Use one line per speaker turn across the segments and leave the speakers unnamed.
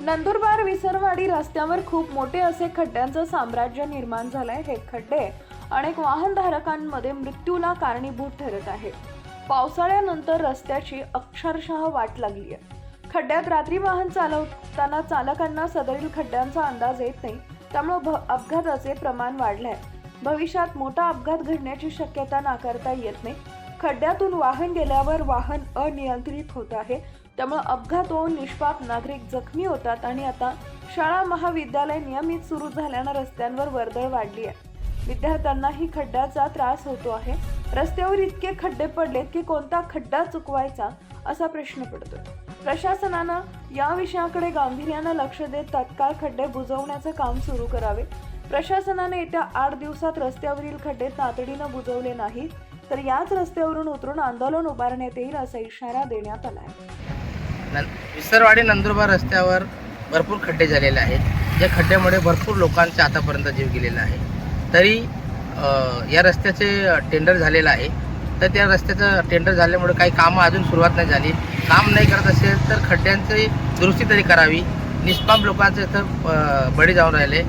नंदुरबार विसरवाडी रस्त्यावर खूप मोठे असे खड्ड्यांचं साम्राज्य निर्माण झालंय. हे खड्डे अनेक वाहनधारकांमध्ये मृत्यूला कारणीभूत ठरत आहे पावसाळ्यानंतर रस्त्याची अक्षरशः वाट लागली आहे खड्ड्यात रात्री वाहन चालवताना चालकांना सदरील खड्ड्यांचा अंदाज येत नाही. त्यामुळे भ- अपघाताचे प्रमाण वाढले आहे भविष्यात मोठा अपघात घडण्याची शक्यता नाकारता येत नाही. खड्ड्यातून वाहन गेल्यावर वाहन अनियंत्रित होत आहे. त्यामुळे अपघात होऊन निष्पाप नागरिक जखमी होतात आणि आता शाळा महाविद्यालय नियमित सुरू झाल्यानं रस्त्यांवर वर्दळ वाढली आहे. विद्यार्थ्यांनाही खड्ड्याचा त्रास होतो आहे. रस्त्यावर इतके खड्डे पडलेत की कोणता खड्डा चुकवायचा असा प्रश्न पडतो. प्रशासनानं या विषयाकडे गांभीर्यानं लक्ष देत तत्काळ खड्डे बुजवण्याचं काम सुरू करावे. प्रशासनाने येत्या आठ दिवसात रस्त्यावरील खड्डे तातडीनं बुजवले नाहीत तर याच रस्त्यावरून उतरून आंदोलन उभारण्यात येईल असा इशारा देण्यात आला आहे.
नं विसरवाडी नंदुरबार रस्त्यावर भरपूर खड्डे झालेले आहेत या खड्ड्यामुळे भरपूर लोकांचा आतापर्यंत जीव गेलेला आहे. तरी या रस्त्याचे टेंडर झालेलं आहे. तर त्या रस्त्याचं टेंडर झाल्यामुळे काही कामं अजून सुरुवात नाही झाली. काम नाही करत असेल तर खड्ड्यांची दुरुस्ती तरी करावी. निष्पाप लोकांचे तर बळी जाऊन राहिले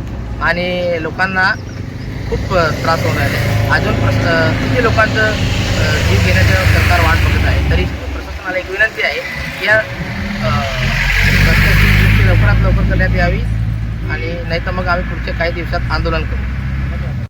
आणि लोकांना खूप त्रास होऊन राहिले. अजून किती लोकांचं जीव घेण्याचं सरकार वाट बघत आहे? तरी प्रशासनाला एक विनंती आहे की या अ, रस्त्याची दुरुस्ती लवकरात लवकर करण्यात यावी आणि नाही तर मग आम्ही पुढच्या काही दिवसात आंदोलन करू.